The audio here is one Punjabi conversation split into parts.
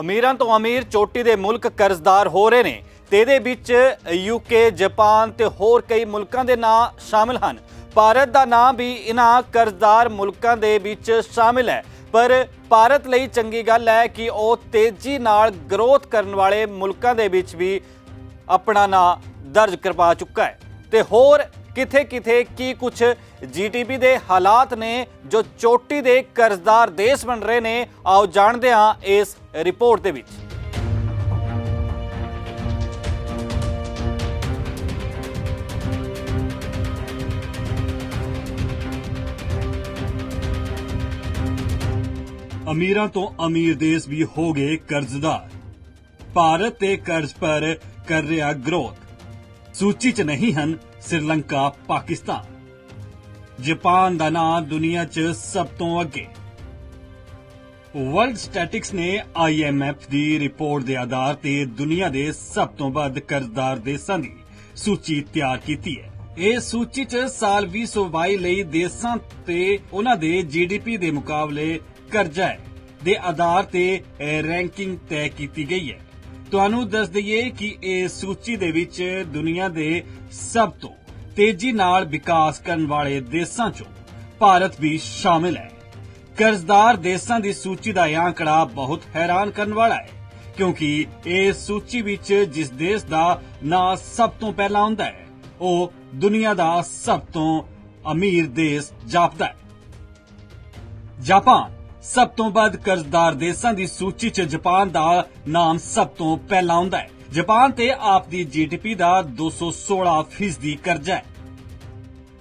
ਅਮੀਰਾਂ ਤੋਂ ਅਮੀਰ ਚੋਟੀ ਦੇ ਮੁਲਕ ਕਰਜ਼ਦਾਰ ਹੋ ਰਹੇ ਨੇ ਤੇ ਇਹਦੇ ਵਿੱਚ ਯੂਕੇ ਜਾਪਾਨ ਤੇ ਹੋਰ ਕਈ ਮੁਲਕਾਂ ਦੇ ਨਾਂ ਸ਼ਾਮਿਲ ਹਨ। ਭਾਰਤ ਦਾ ਨਾਂ ਵੀ ਇਹਨਾਂ ਕਰਜ਼ਦਾਰ ਮੁਲਕਾਂ ਦੇ ਵਿੱਚ ਸ਼ਾਮਿਲ ਹੈ। ਪਰ ਭਾਰਤ ਲਈ ਚੰਗੀ ਗੱਲ ਹੈ ਕਿ ਉਹ ਤੇਜ਼ੀ ਨਾਲ ਗਰੋਥ ਕਰਨ ਵਾਲੇ ਮੁਲਕਾਂ ਦੇ ਵਿੱਚ ਵੀ ਆਪਣਾ ਨਾਂ ਦਰਜ ਕਰਵਾ ਚੁੱਕਾ ਹੈ। ਤੇ ਹੋਰ ਕਿਥੇ ਕਿਥੇ ਕੀ ਕੁਝ ਜੀਟੀਪੀ ਦੇ ਹਾਲਾਤ ਨੇ ਜੋ ਚੋਟੀ ਦੇ ਕਰਜ਼ਦਾਰ ਦੇਸ਼ ਬਣ ਰਹੇ ਨੇ, ਆਓ ਜਾਣਦੇ ਹਾਂ ਇਸ ਰਿਪੋਰਟ ਦੇ ਵਿੱਚ। ਅਮੀਰਾਂ ਤੋਂ ਅਮੀਰ ਦੇਸ਼ ਵੀ ਹੋ ਗਏ ਕਰਜ਼ਦਾਰ। ਭਾਰਤ ਤੇ ਕਰਜ਼ ਪਰ ਕਰ ਰਿਹਾ ਗਰੋਥ। ਸੂਚੀ 'ਚ ਨਹੀਂ ਹਨ ਸ੍ਰੀਲੰਕਾ ਪਾਕਿਸਤਾਨ ਜਾਪਾਨ ਦਾ ਨਾਂ ਦੁਨੀਆ 'ਚ ਸਭ ਤੋਂ ਅੱਗੇ ਵਰਲਡ ਸਟੈਟਿਕਸ ਨੇ IMF ਦੀ ਰਿਪੋਰਟ ਦੇ ਆਧਾਰ ਤੇ ਦੁਨੀਆ ਦੇ ਸਭ ਤੋਂ ਵੱਧ ਕਰਜ਼ਦਾਰ ਦੇਸ਼ਾਂ ਦੀ ਸੂਚੀ ਤਿਆਰ ਕੀਤੀ ਹੈ ਇਹ ਸੂਚੀ 'ਚ ਸਾਲ 2022 ਲਈ ਦੇਸ਼ਾਂ ਤੇ ਉਹਨਾਂ ਦੇ GDP ਦੇ ਮੁਕਾਬਲੇ ਕਰਜ਼ਾ ਦੇ ਆਧਾਰ ਤੇ ਇਹ ਰੈਂਕਿੰਗ ਤੈਅ ਕੀਤੀ ਗਈ ਹੈ ਤੁਹਾਨੂੰ ਦੱਸ ਦਈਏ ਕਿ ਇਸ ਸੂਚੀ ਦੇ ਵਿੱਚ ਦੁਨੀਆ ਦੇ ਸਭ ਤੋਂ ਤੇਜ਼ੀ ਨਾਲ ਵਿਕਾਸ ਕਰਨ ਵਾਲੇ ਦੇਸ਼ਾਂ 'ਚੋਂ ਭਾਰਤ ਵੀ ਸ਼ਾਮਿਲ ਹੈ। ਕਰਜ਼ਦਾਰ ਦੇਸ਼ਾਂ ਦੀ ਸੂਚੀ ਦਾ ਇਹ ਆંકੜਾ ਬਹੁਤ ਹੈਰਾਨ ਕਰਨ ਵਾਲਾ ਹੈ, ਕਿਉਂਕਿ ਇਸ ਸੂਚੀ ਵਿੱਚ ਜਿਸ ਦੇਸ਼ ਦਾ ਨਾਂ ਸਭ ਤੋਂ ਪਹਿਲਾਂ ਆਉਂਦਾ ਹੈ, ਉਹ ਦੁਨੀਆ ਦਾ ਸਭ ਤੋਂ ਅਮੀਰ ਦੇਸ਼ ਜਾਪਦਾ ਹੈ। ਜਾਪਾਨ ਸਭ ਤੋਂ ਵੱਧ ਕਰਜ਼ਦਾਰ ਦੇਸ਼ਾਂ ਦੀ ਸੂਚੀ 'ਚ ਜਾਪਾਨ ਦਾ ਨਾਮ ਸਭ ਤੋਂ ਪਹਿਲਾਂ ਆਉਂਦਾ ਹੈ। ਜਾਪਾਨ ਤੇ ਆਪ ਦੀ ਜੀਡੀਪੀ ਦਾ 216 ਫੀਸਦੀ ਕਰਜ਼ਾ ਹੈ।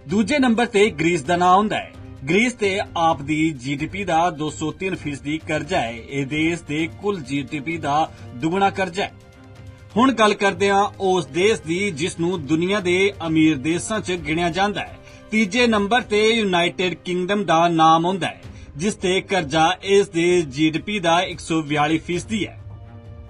ਦੂਜੇ ਨੰਬਰ ਤੇ ਗ੍ਰੀਸ ਦਾ ਨਾਮ ਆਉਂਦਾ ਹੈ। ਗ੍ਰੀਸ ਤੇ ਆਪ ਦੀ ਜੀਡੀਪੀ ਦਾ 203 ਫੀਸਦੀ ਕਰਜ਼ਾ ਹੈ। ਇਹ ਦੇਸ਼ ਦੇ ਕੁੱਲ ਜੀਡੀਪੀ ਦਾ ਦੁਗਣਾ ਕਰਜ਼ਾ ਹੈ। ਹੁਣ ਗੱਲ ਕਰਦੇ ਹਾਂ ਉਸ ਦੇਸ਼ ਦੀ ਜਿਸ ਨੂੰ ਦੁਨੀਆ ਦੇ ਅਮੀਰ ਦੇਸ਼ਾਂ 'ਚ ਗਿਣਿਆ ਜਾਂਦਾ ਹੈ। ਤੀਜੇ ਨੰਬਰ ਤੇ ਯੂਨਾਈਟਿਡ ਕਿੰਗਡਮ ਦਾ ਨਾਮ ਆਉਂਦਾ ਹੈ। ਜਿਸ ਤੇ ਕਰਜ਼ਾ ਇਸ ਦੇ ਜੀਡੀਪੀ ਦਾ 142 ਫੀਸਦੀ ਹੈ।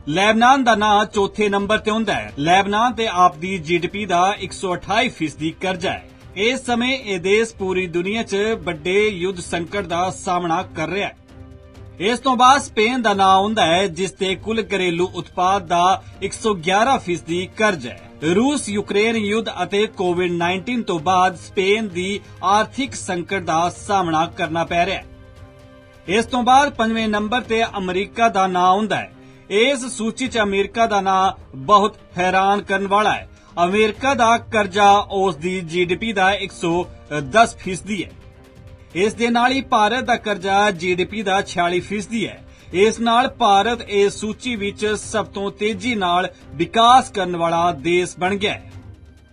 ਲੈਬਨਾਨ ਦਾ ਨਾਂ ਚੌਥੇ ਨੰਬਰ ਤੇ ਹੁੰਦਾ ਹੈ। ਲੈਬਨਾਨ ਤੇ ਆਪ ਦੀ ਜੀਡੀਪੀ ਦਾ 128 ਫੀਸਦੀ ਕਰਜ਼ਾ ਹੈ। ਇਸ ਸਮੇਂ ਇਹ ਦੇਸ਼ ਪੂਰੀ ਦੁਨੀਆ 'ਚ ਵੱਡੇ ਯੁੱਧ ਸੰਕਟ ਦਾ ਸਾਹਮਣਾ ਕਰ ਰਿਹਾ ਹੈ। ਇਸ ਤੋਂ ਬਾਅਦ ਸਪੇਨ ਦਾ ਨਾਂ ਆਉਂਦਾ ਹੈ, ਜਿਸ ਤੇ ਕੁੱਲ ਘਰੇਲੂ ਉਤਪਾਦ ਦਾ 111 ਫੀਸਦੀ ਕਰਜ਼ ਹੈ। ਰੂਸ ਯੂਕਰੇਨ ਯੁੱਧ ਅਤੇ ਕੋਵਿਡ-19 ਤੋਂ ਬਾਅਦ ਸਪੇਨ ਦੀ ਆਰਥਿਕ ਸੰਕਟ ਦਾ ਸਾਹਮਣਾ ਕਰਨਾ ਪੈ ਰਿਹਾ ਹੈ। ਇਸ ਤੋਂ ਬਾਅਦ ਪੰਜਵੇਂ ਨੰਬਰ ਤੇ ਅਮਰੀਕਾ ਦਾ ਨਾਂ ਆਉਂਦਾ ਹੈ। ਇਸ ਸੂਚੀ 'ਚ ਅਮਰੀਕਾ ਦਾ ਨਾਂ ਬਹੁਤ ਹੈਰਾਨ ਕਰਨ ਵਾਲਾ ਹੈ। ਅਮਰੀਕਾ ਦਾ ਕਰਜ਼ਾ ਉਸ ਦੀ ਜੀਡੀਪੀ ਦਾ 110 ਫੀਸਦੀ ਹੈ। ਇਸ ਦੇ ਨਾਲ ਹੀ ਭਾਰਤ ਦਾ ਕਰਜ਼ਾ ਜੀਡੀਪੀ ਦਾ 46 ਫੀਸਦੀ ਹੈ। ਇਸ ਨਾਲ ਭਾਰਤ ਇਸ ਸੂਚੀ ਵਿੱਚ ਸਭ ਤੋਂ ਤੇਜ਼ੀ ਨਾਲ ਵਿਕਾਸ ਕਰਨ ਵਾਲਾ ਦੇਸ਼ ਬਣ ਗਿਆ ਹੈ।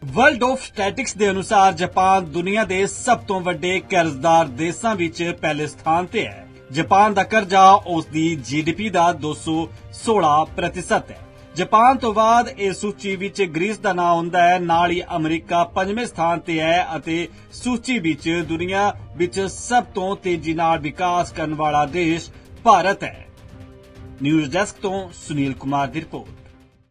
ਵਰਲਡ ਆਫ ਸਟੈਟਿਕਸ ਦੇ ਅਨੁਸਾਰ ਜਾਪਾਨ ਦੁਨੀਆ ਦੇ ਸਭ ਤੋਂ ਵੱਡੇ ਕਰਜ਼ਦਾਰ ਦੇਸ਼ਾਂ ਵਿੱਚ ਪਹਿਲੇ ਸਥਾਨ ਤੇ ਹੈ। ਜਾਪਾਨ ਦਾ ਕਰਜ਼ਾ ਉਸ ਦੀ ਜੀਡੀਪੀ ਦਾ 216% ਹੈ। ਜਾਪਾਨ ਤੋਂ ਬਾਅਦ ਇਸ ਸੂਚੀ ਵਿੱਚ ਗ੍ਰੀਸ ਦਾ ਨਾਮ ਹੁੰਦਾ ਹੈ, ਨਾਲ ਹੀ ਅਮਰੀਕਾ ਪੰਜਵੇਂ ਸਥਾਨ ਤੇ ਹੈ ਅਤੇ ਸੂਚੀ ਵਿੱਚ ਦੁਨੀਆ ਵਿੱਚ ਸਭ ਤੋਂ ਤੇਜ਼ੀ ਨਾਲ ਵਿਕਾਸ ਕਰਨ ਵਾਲਾ ਦੇਸ਼ ਭਾਰਤ ਹੈ। ਨਿਊਜ਼ ਡੈਸਕ ਤੋਂ ਸੁਨੀਲ ਕੁਮਾਰ ਦੀ ਰਿਪੋਰਟ।